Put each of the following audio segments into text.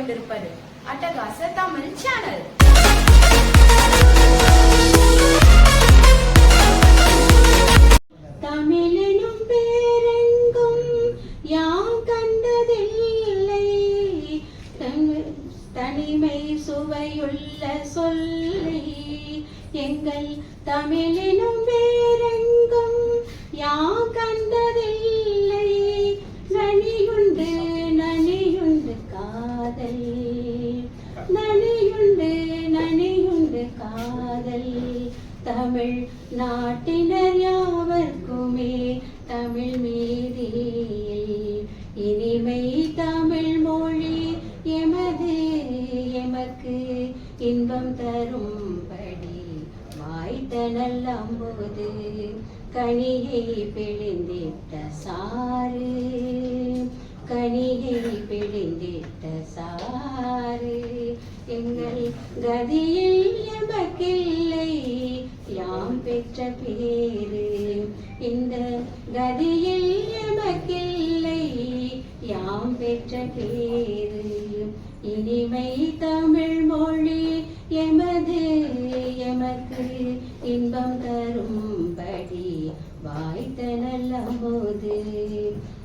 கொண்டிருப்பது அட்டகாச தமிழ் சேனல் தமிழனும் பேரெங்கும் யாம் கண்டதில்லை. தனிமை சுவையுள்ள சொல்லை எங்கள் தமிழினும் வேறெங்கும் யாம் கண்டதில்லை. நனியுண்டு தமிழ் மீதில் இனிமை தமிழ் மொழி எமது எமக்கு இன்பம் தரும்படி வாய்த்த நல்லம்போது கனியை பிழிந்திட்ட சாறு கனியை பிழிந்திட்ட சாறு. எங்கள் கதியில் எமக்கில் யாம் பெற்ற பேரு. இந்த கதியில் எமக்கில்லை. யாம் பெற்ற பேரு. இனிமை தமிழ் மொழி எமது எமக்கு இன்பம் தரும்படி வாய்த்த நல்ல போது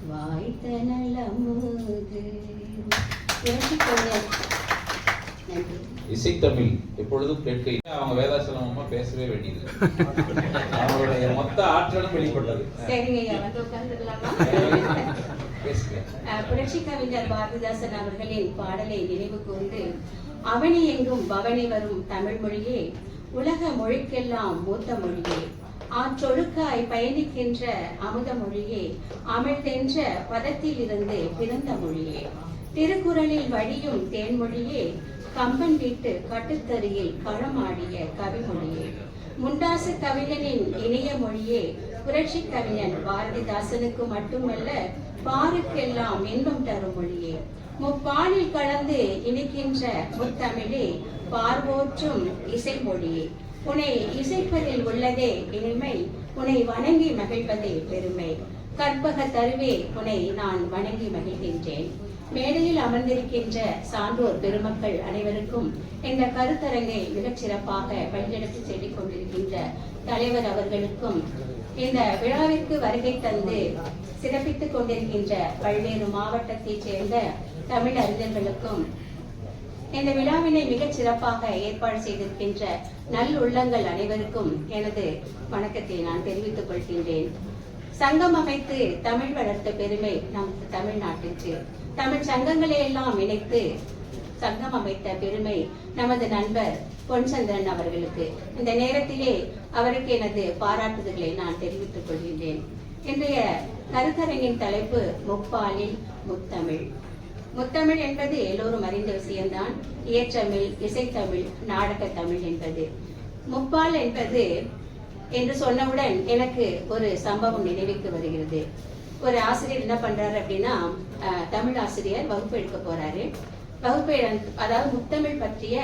வாய்த்த நல்ல போது நன்றி இசைத்தமிழ் எப்பொழுதும் கேட்க அவங்க வேதாசலம் பேசவே வேண்டியது. அவங்களுடைய மொத்த ஆற்றலும் வெளிப்பட்டது. புரட்சி கவிஞர் பாரதிதாசன் அவர்களின் பாடலை நினைவு கூர்ந்து அவனி எங்கும் பவனி வரும் தமிழ் மொழியே உலக மொழிக்கெல்லாம் மூத்த மொழியே ஆற்றொழுக்காய் பயணிக்கின்ற அமுத மொழியே அமிழ்தென்ற பதத்தில் இருந்து பிறந்த மொழியே திருக்குறளில் வழியும் தேன்மொழியே கம்பன் வீட்டு கட்டுத்தறியில் களமாடிய கவிமொழியே. முண்டாசு கவிஞனின் இணைய மொழியே. புரட்சி கவிஞன் பாரதிதாசனுக்கு மட்டுமல்ல பாருக்கெல்லாம் இன்பம் தரும் மொழியே. முப்பாலில் கலந்து இனிக்கின்ற முத்தமிழே பார்வோற்றும் இசைமொழியே. உன்னை இசைப்பதில் உள்ளதே இனிமை உன்னை வணங்கி மகிழ்வதே பெருமை. கற்பக தருவே உன்னை நான் வணங்கி மகிழ்கின்றேன். மேடையில் அமர்ந்திருக்கின்ற சான்றோர் பெருமக்கள் அனைவருக்கும் இந்த கருத்தரங்கை மிகச் சிறப்பாக வழிநடத்தி செல்லிக் கொண்டிருக்கின்ற தலைவர் அவர்களுக்கும் இந்த விழாவிற்கு வருகை தந்து சிறப்பித்துக் கொண்டிருக்கின்ற பல்வேறு மாவட்டத்தைச் சேர்ந்த தமிழ் அறிஞர்களுக்கும் இந்த விழாவினை மிகச் சிறப்பாக ஏற்பாடு செய்திருக்கின்ற நல் உள்ளங்கள் அனைவருக்கும் எனது வணக்கத்தை நான் தெரிவித்துக் கொள்கின்றேன். சங்கம் அமைத்து தமிழ் வளர்த்த பெருமை நமக்கு தமிழ்நாட்டிற்கு. தமிழ் சங்கங்களை எல்லாம் இணைத்து சங்கம் அமைத்த பெருமை நமது நண்பர் பொன்சந்திரன் அவர்களுக்கு. இந்த நேரத்திலே அவருக்கு எனது பாராட்டுதல்களை நான் தெரிவித்துக் கொள்கின்றேன். இன்றைய கருத்தரங்கின் தலைப்பு முப்பாலில் முத்தமிழ். முத்தமிழ் என்பது எல்லோரும் அறிந்த விஷயம்தான். இயற்றமிழ் இசைத்தமிழ் நாடக தமிழ் என்பது. முப்பால் என்பது என்று சொன்னவுடன் எனக்கு ஒரு சம்பவம் நினைவுக்கு வருகிறது. ஒரு ஆசிரியர் என்ன பண்றாரு அப்படின்னா அஹ், தமிழ் ஆசிரியர் வகுப்பு எடுக்க போறாரு. வகுப்பு அதாவது முத்தமிழ் பற்றிய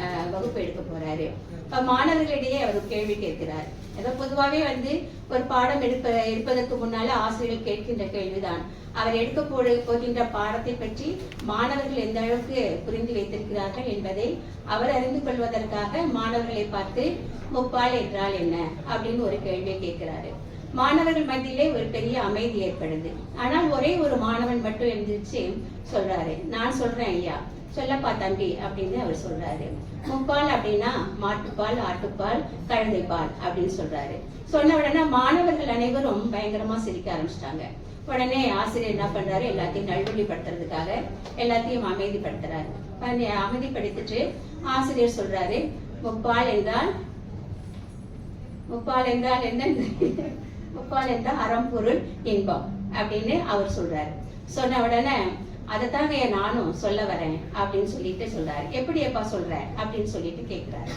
அஹ், வகுப்பு எடுக்க போறாரு. இப்ப மாணவர்களிடையே அவர் கேள்வி கேட்கிறார். ஏதோ பொதுவாகவே வந்து ஒரு பாடம் எடுப்ப எடுப்பதற்கு முன்னால ஆசிரியர்கள் கேட்கின்ற கேள்விதான். அவர் எடுக்க போகின்ற பாடத்தை பற்றி மாணவர்கள் எந்த அளவுக்கு புரிந்து வைத்திருக்கிறார்கள் என்பதை அவர் அறிந்து கொள்வதற்காக மாணவர்களை பார்த்து முப்பால் என்றால் என்ன? அப்படின்னு ஒரு கேள்வியை கேட்கிறாரு. மாணவர்கள் மத்தியிலே ஒரு பெரிய அமைதி ஏற்படுது. ஆனால் ஒரே ஒரு மாணவன் மட்டும் எழுந்திருச்சு சொல்றாரு. நான் சொல்றேன் ஐயா. சொல்லப்பா தம்பி அப்படின்னு அவர் சொல்றாரு. முப்பால் அப்படின்னா மாட்டுப்பால் ஆட்டுப்பால் கழுதைப்பால் அப்படின்னு சொல்றாரு. சொன்ன உடனே மாணவர்கள் அனைவரும் பயங்கரமா சிரிக்க ஆரம்பிச்சிட்டாங்க. உடனே ஆசிரியர் என்ன பண்றாரு? எல்லாத்தையும் நல்வழிப்படுத்துறதுக்காக எல்லாத்தையும் அமைதிப்படுத்துறாரு. அமைதிப்படுத்திட்டு ஆசிரியர் சொல்றாரு முப்பால் என்றால் முப்பால் என்றால் என்ன? முப்பால் என்றால் அறம்பொருள் இன்பம் அப்படின்னு அவர் சொல்றாரு. சொன்ன உடனே அதை தாங்க நானும் சொல்ல வரேன் அப்படின்னு சொல்லிட்டு சொல்றாரு. எப்படி எப்பா சொல்ற? அப்படின்னு சொல்லிட்டு கேட்கிறாரு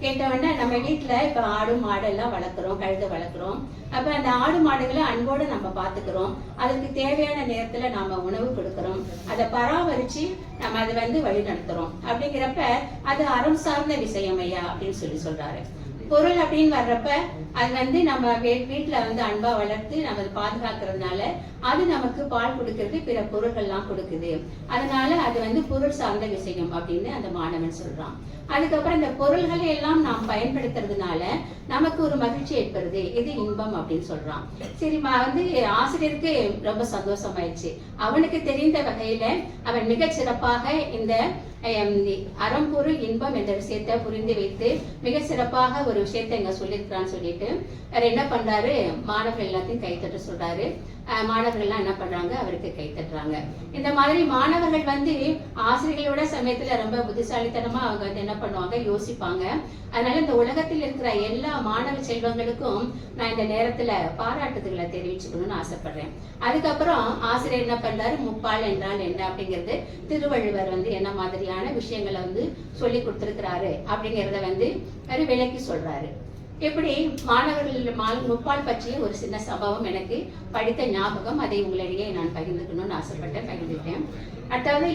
கேட்டவொடனே நம்ம வீட்டுல இப்ப ஆடு மாடு எல்லாம் வளர்க்குறோம் கழுத வளர்க்குறோம். அப்ப அந்த ஆடு மாடுகளை அன்போட நம்ம பாத்துக்கிறோம். அதுக்கு தேவையான நேரத்துல நாம உணவு கொடுக்கிறோம். அதை பராமரிச்சு நம்ம அதை வந்து வழி நடத்துறோம் அப்படிங்கிறப்ப அது அறம் சார்ந்த விஷயம் ஐயா அப்படின்னு சொல்லி சொல்றாரு. பொருள் அப்படின்னு வர்றப்ப அது வந்து நம்ம வீ- வந்து அன்பா வளர்த்து நம்ம பாதுகாக்கிறதுனால அது நமக்கு பால் கொடுக்கறது பிற பொருள்கள்லாம் கொடுக்குது. அதனால அது வந்து பொருள் சார்ந்த விஷயம் அப்படின்னு அந்த மாணவன் சொல்றான். அதுக்கப்புறம் இந்த பொருள்களை எல்லாம் நாம் பயன்படுத்துறதுனால நமக்கு ஒரு மகிழ்ச்சி ஏற்படுது. இது இன்பம் அப்படின்னு சொல்றான். சரி வந்து ஆசிரியருக்கு ரொம்ப சந்தோஷமாயிடுச்சு. அவனுக்கு தெரிந்த வகையில அவன் மிக சிறப்பாக இந்த அறம்பொருள் இன்பம் என்ற விஷயத்தை புரிந்து வைத்து மிக சிறப்பாக ஒரு விஷயத்த இங்க சொல்லியிருக்கிறான்னு சொல்லிட்டு அவர் என்ன பண்றாரு? மாணவர்கள் எல்லாத்தையும் கைத்தட்ட சொல்றாரு. மாணவர்கள் மாணவர்கள்லாம் என்ன பண்றாங்க? அவருக்கு கை தட்டுறாங்க. இந்த மாதிரி மாணவர்கள் வந்து ஆசிரியர்களோட சமயத்துல ரொம்ப புத்திசாலித்தனமா அவங்க வந்து என்ன பண்ணுவாங்க? யோசிப்பாங்க. அதனால இந்த உலகத்தில் இருக்கிற எல்லா மாணவ செல்வங்களுக்கும் நான் இந்த நேரத்துல பாராட்டுதல்களை தெரிவிச்சுக்கணும்னு ஆசைப்படுறேன். அதுக்கப்புறம் ஆசிரியர் என்ன பண்றாரு? முப்பால் என்றால் என்ன அப்படிங்கிறது திருவள்ளுவர் வந்து என்ன மாதிரியான விஷயங்களை வந்து சொல்லி கொடுத்திருக்கிறாரு அப்படிங்கிறத வந்து விலக்கி சொல்றாரு. சொல்றாரு. எப்படி? மாணவர்கள் முப்பால் பற்றிய ஒரு சின்ன சம்பவம் எனக்கு படித்த ஞாபகம் அதை உங்களிடையே நான் பகிர்ந்துக்கணும்னு ஆசைப்பட்டேன் பகிர்ந்துட்டேன். அதாவது